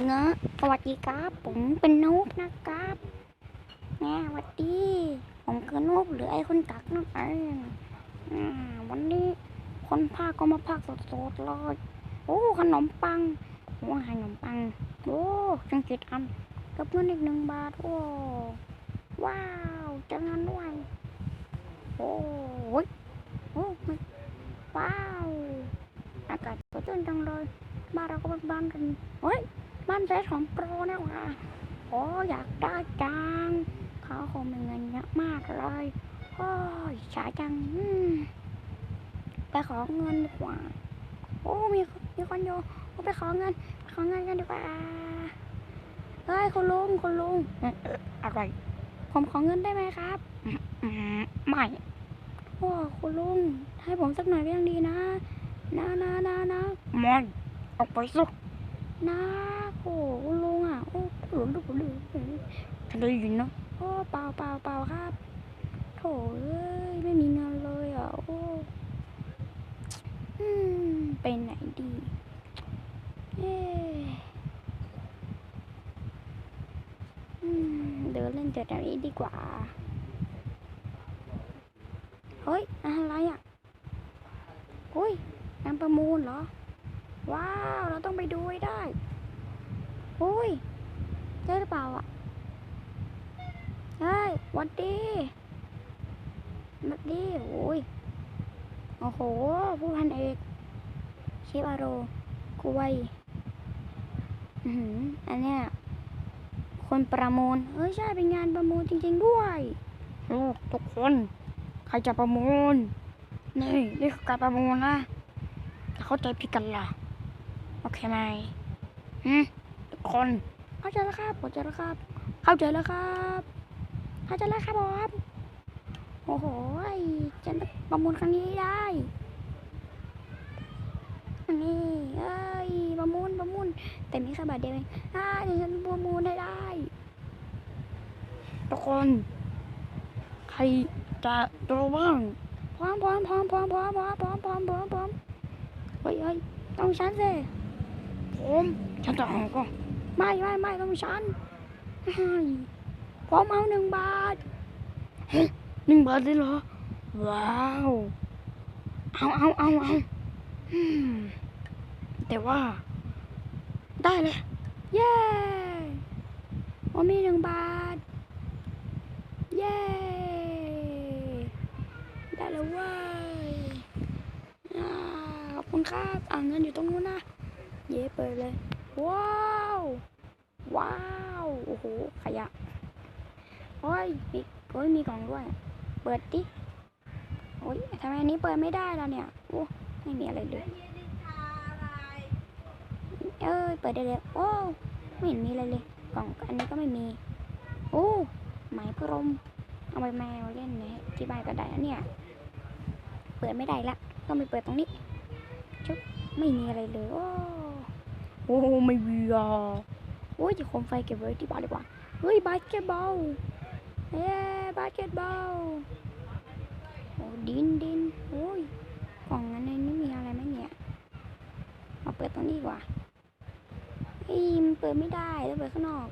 เงอะสวัสดีครับ ผมเป็นนกนะครับแง่สวัสดี ผมคือนกหรือไอ้คนกักนั่นเองวันนี้คนภาคก็มาภาคสดๆเลยโอ้ขนมปังโอ้ขนมปังโอ้จังกิดอันกับเงินอีกหนึ่งบาทโอ้ว้าวจังงั้นด้วยโอ้ยโอ้ยว้าวอากาศสดชื่นจังเลยบ้านเราก็เป็นบ้านกันเฮ้ย บ้านแฟชของโปรนะว่ะโอ้อยากได้จังเขาคงมีเงินเยอะมากเลยโอ้ยฉาจังไปขอเงินดีกว่า โอ้มีมีคนอยู่โอ้ไปขอเงินขอเงินกันดีกว่าเฮ้ยคุณลุงคุณลุงเอออะไร ผมขอเงินได้ไหมครับอืมไม่โอ้คุณลุงให้ผมสักหน่อยก็ยังดีนะนะนะนะนะไม่ออกไปสักนะ โอ้คุณลุงอะโอ้หลุนหลุนหลุนฉันได้ยินเนาะโอ้เปล่าเปล่าเปล่าครับโถเอ้ยไม่มีเงินเลยอะโอ้อไปไหนดีเอ๊ะอืมเดินเล่นแถวๆนี้ดีกว่า เฮ้ย อะไรอะเฮ้ยงานประมูลเหรอ ว้าว เราต้องไปดูให้ได้ อ้ยใช่หรือเปล่าอะเฮ้ยวัดดีหวัดดีโอ้ยโอ้โห ผู้พันเอกเชฟอาโรกวยอือหืออันเนี้ยคนประมูลเฮ้ยใช่เป็นงานประมูลจริง ๆ ด้วยลูกทุกคน ใครจะประมูล นี่นี่คือการประมูลนะอย่เข้าใจผิดกันล่ะ โอเคไหมฮึ กคนเข้าใจแล้วครับเข้าใจแล้วครับ เข้าใจแล้วครับ เข้าใจแล้วครับผมโอ้โหยฉันประมูลครั้งนี้ได้อันนี้เอ้ยประมูลประมูลแต่มีแค่บาทเดียวเองอ่าเดี๋ยวฉันประมูลได้ได้ทุกคนใครจะดูบ้างพร้อมพร้อมพร้อมพร้อมพร้อมพร้อมพร้อมพร้อมพร้อมพร้อมเฮ้ยเฮ้ยต้องฉันสิผมฉันจะเอาก็ ไม่ไม่ไม่ต้องฉันให้ผมเอาหนึ่งบาทหนึ่งบาทเลยเหรอ ว้าว เอาเอาเอาเอาแต่ว่า ได้เลย เย้ผมมีหนึ่งบาท เย้ ได้แล้วเว้ยขอบคุณครับ อ่าเงินอยู่ตรงนู้นนะ เย้เปิดเลย ว้า วว้าวโอ้โหขยะโอ้ยมีโอ้ยมีกล่องด้วย เปิดดิโอ้ยทำไมอันนี้เปิดไม่ได้แล่ะเนี่ยโอ้ไม่มีอะไรเลยเอ้ยเปิดได้เลยโอ้ไม่เห็นมีอะไรเลย กล่องอันนี้ก็ไม่มีโอ้หมายพรมเอาไปแมวเล่นในที่บ้านก็ได้นะเนี่ย เปิดไม่ได้ละต้องไปเปิดตรงนี้ชุบไม่มีอะไรเลยโอ้ โอ้ไม่มีอะโอ้ยจะโคมไฟเก็บไว้ที่บ้านดีกว่าเฮ้ยบาสเกตบอลเย้บาสเกตบอลโอ้ดินดินโอ้ยกล่องอันนี้ไม่มีอะไรไหมเนี่ยมาเปิดตรงนี้ดีกว่าเฮ้ยมันเปิดไม่ได้ต้องเปิดข้างนอก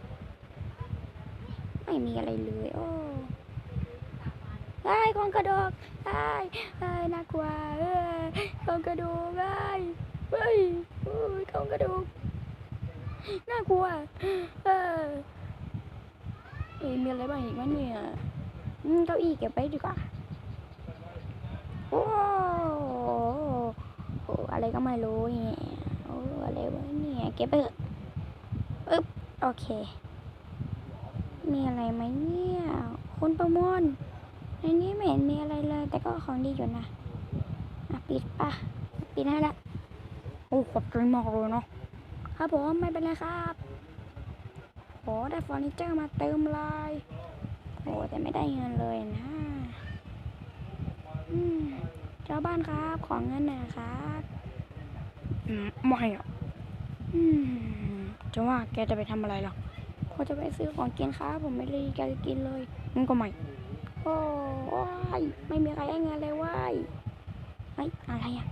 ไม่มีอะไรเลยโอ้ไอ้ยกองกระดกไอ้ยเอ้ยน่ากลัวเอ้ยกองกระดูกไอ้ย เฮ้ยโอ้ยกองกระดูก น่ากลัว เออเอ้ยมีอะไรบ้างอีกวะเนี่ยอืมเก้าอี้เก็บไปดีกว่า โอ้โหอะไรก็ไม่รู้เนี่ยโอ้อะไรวะเนี่ยเก็บไปเถอะอึ๊บโอเค มีอะไรไหมเนี่ยคุณประมวลในนี้ไม่เห็นมีอะไรเลย แต่ก็ของดีอยู่นะอะปิดปะปิดให้ละ โอ้ขอบใจมากเลยเนาะครับผมไม่เป็นไรครับโอ้ได้เฟอร์นิเจอร์มาเติมเลยโอ้แต่ไม่ได้เงินเลยนะอืมเจ้าบ้านครับของเงินหน่อยครับอืมไม่อะอืมจะว่าแกจะไปทำอะไรหรอเขาจะไปซื้อของกินครับ ผมไม่ได้แกจะกินเลยงั้นก็ไม่โอ้ยไม่มีใครให้เงินเลยเว้ายเฮ้ยอะไรอะ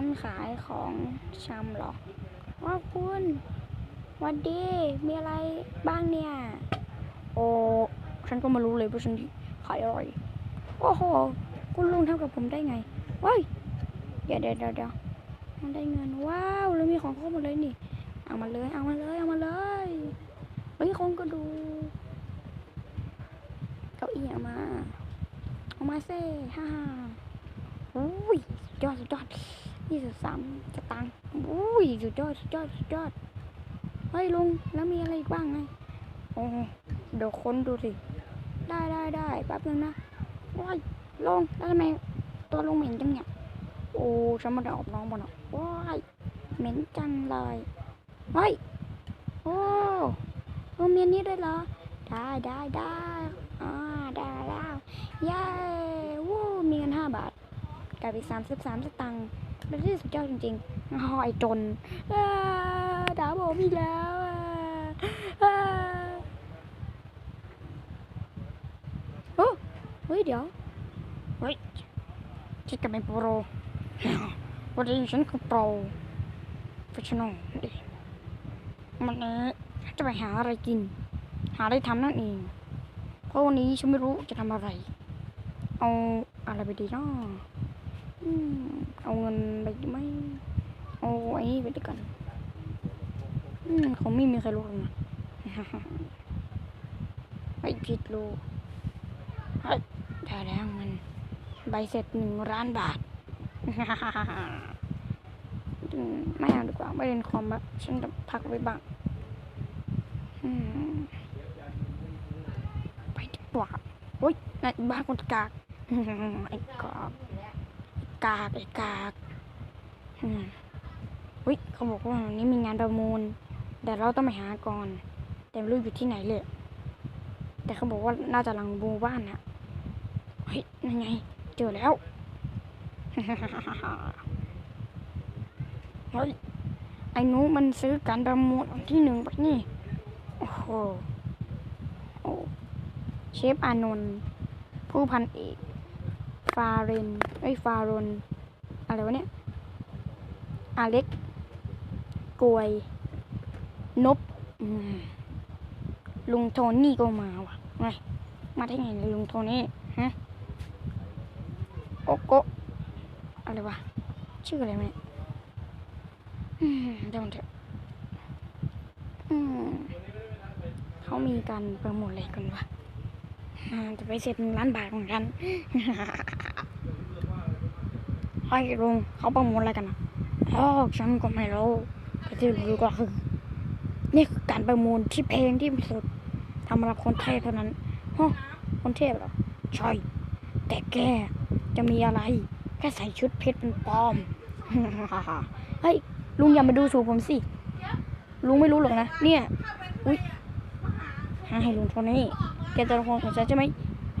คนขายของชำเหรอว่าคุณหวันดีมีอะไรบ้างเนี่ย โอ้ฉันก็ไม่รู้เลยว่าฉันขายอะไรโอ้โห คุณลุงทำกับผมได้ไงเว้ยเดี๋ยวเดี๋ยวเดี๋ยวเดี๋ยวมันได้เงิน ว้าวแล้วมีของครบหมดเลยนี่ เอามาเลย เอามาเลย เอามาเลยเฮ้ยของก็ดู เก้าอี้เอามา เอามาเซ่ฮ่าฮ่าอุ้ยสุดยอดสุดยอด ยี่สิบสามสตางค์อุ้ยสุดยอดสุดยอดสุดยอด เฮ้ยลุง แล้วมีอะไรอีกบ้างไงโอ้เดี๋ยวค้นดูสิ ได้ได้ได้แป๊บนึงนะว้ายลงแล้วทำไมตัวลงเหม็นจังเนี่ย โอ้ฉันม่ได้ออกน้องบ่นอะว้ายเหม็นจังเลยเฮ้ยโอ้ลุงมีอันนี้ด้วยเหรอ ได้ได้ได้อ่าได้แล้วเย้วู้มีเงินห้าบาทกลายเป็นสามสิบสามสตังค์ เป็นที่สุดยอดจริงๆหอยจนอ่าด่าผมอีกแล้วโอ้เฮ้ยเดี๋ยว เฮ้ยฉันก็เป็นโปรวันนี้ฉันคือโปรเฟชชั่นอลวันนี้จะไปหาอะไรกิน หาอะไรทำนั่นเอง เพราะวันนี้ฉันไม่รู้จะทำอะไร เอาอะไรไปดีเนาะ เอาเงินไปไหมเอาไอ้นี่ไปดีกันเขาไม่มีใครรู้นะไอ้ผิดรู้ไอ้ได้แล้วมันใบเสร็จหนึ่งล้านบาทไม่เอาดีกว่าไม่เล่นคอมแล้วฉันจะพักไว้บ้างไปดีกว่าโอ๊ยนายบ้าคนกากไอ้กาก กากไอ้กากอืมอุ้ยเขาบอกว่าวันนี้มีงานประมูล แต่เราต้องไปหาก่อน แต่ไม่รู้อยู่ที่ไหนเลย แต่เขาบอกว่าน่าจะหลังบูบ้านนะเฮ้ยนั่นไง เจอแล้วเฮ้ยไอ้หนูมันซื้อการประมูลอันที่หนึ่งไปนี่ โอ้โหโอ้เชฟอานนท์ผู้พันเอกาเรนไอ้ฟารอนอะไรวะเนี่ยอาเล็กกวย นบลุงโทนี่ก็มาว่ะไงมาได้ไงเนี่ยลุงโทนี่ฮะโอโกอะไรวะ ชื่ออะไรวะเนี่ยอืมเดี๋ยวมันเถอะอืมเขามีการโปรโมทอะไรกันวะอ่า จะไปเสร็จหนึ่งล้านบาทของฉันไอ้ลุงเขาประมูลอะไรกันนะอ๋อฉันก็ไม่รู้แต่ที่รู้ก็คือ นี่คือการประมูลที่แพงที่สุดทำสำหรับคนเทพเท่านั้นฮะคนเทพเหรอใช่แต่แกจะมีอะไร แค่ใส่ชุดเพชรเป็นปลอมเฮ้ยลุงอย่ามาดูสูผมสิ ลุงไม่รู้หรอกนะ เนี่ย อุ้ยให้ลุงโทนี่ แกจะขโมยของฉันใช่ไหม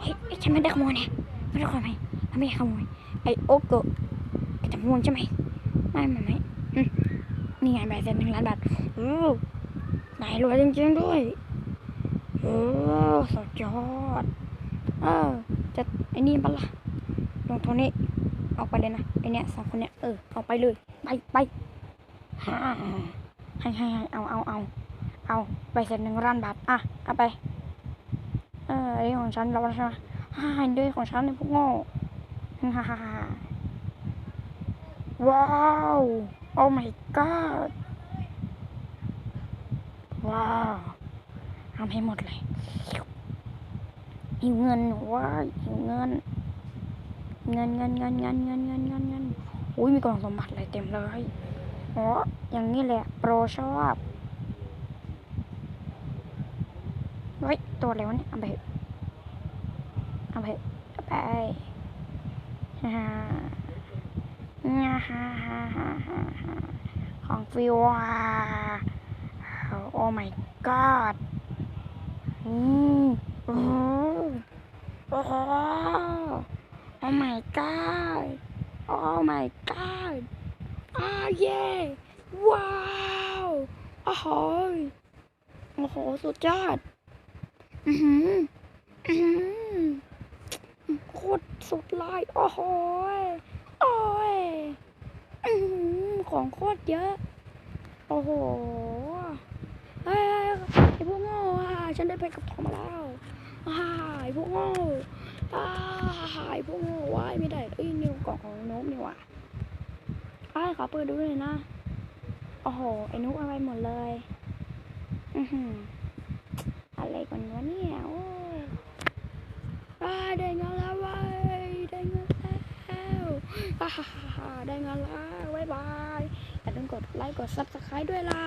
เฮ้ยฉันไม่ได้ขโมยนะไม่ได้ขโมยไม่ได้ขโมยไอโอโกะแกจะขโมยใช่ไหมไม่ไม่ไม่อืมนี่ไงใบเสร็จหนึ่งล้านบาทโอ้นายรวยจริงๆด้วยโอ้สุดยอดเออจะไอ้นี่ปะล่ะลงโทนี่ออกไปเลยนะไอเนี้ยสองคนเนี้ยเออออกไปเลยไปไปฮ่าให้ให้ให้เอาเอาเอาเอาไปเสร็จหนึ่งล้านบาทอะเอาไป เอออันนี้ของฉันเราใช่ไหมฮ่าอันนี้ของฉันในพวกโง่ฮ่าฮ่าฮ่าว้าวโอ้ my god ว้าวทำให้หมดเลยหิวเงินว้ายหิวเงิน เงินเงินเงินเงินเงินเงินเงินเงินอุ้ยมีกล่องสมบัติอะไรเต็มเลยอ๋ออย่างนี้แหละ โปรชอบ เฮ้ยตัวอะไรวะเนี่ยเอาไปเอาไปเอาไปฮ่าฮ่าฮ่าฮ่าฮ่าฮ่าของฟิวอะโอ้ my god อืมโอ้โหโอ้โห Oh my god! Oh my god! Ah yeah! ว้าวโอ้โหโอ้โห สุดยอด อือหืออือหือโคตรสุดเลยโอ้โหโอ้ยอือหือของโคตรเยอะ โอ้โหเฮ้ยไอ้พวกโง่อะฉันได้เพชรกับทองมาแล้วอ่าไอพวกโง่อ่าไอพวกโง่ว้ายไม่ได้เอ้ยนิวกล่องของนกนี่ว่ะไอ้ขอเปิดดูหน่อยนะ โอ้โห ไอ้นุกเอาไปหมดเลย อือหือ กันวะเนี่ยโอ้ยอ่าได้เงินแล้วเว้ยได้เงินแล้วฮ่าฮ่าได้เงินแล้วบ๊ายบายอย่าลืมกดไลค์กดซับสไครต์ด้วยล่ะ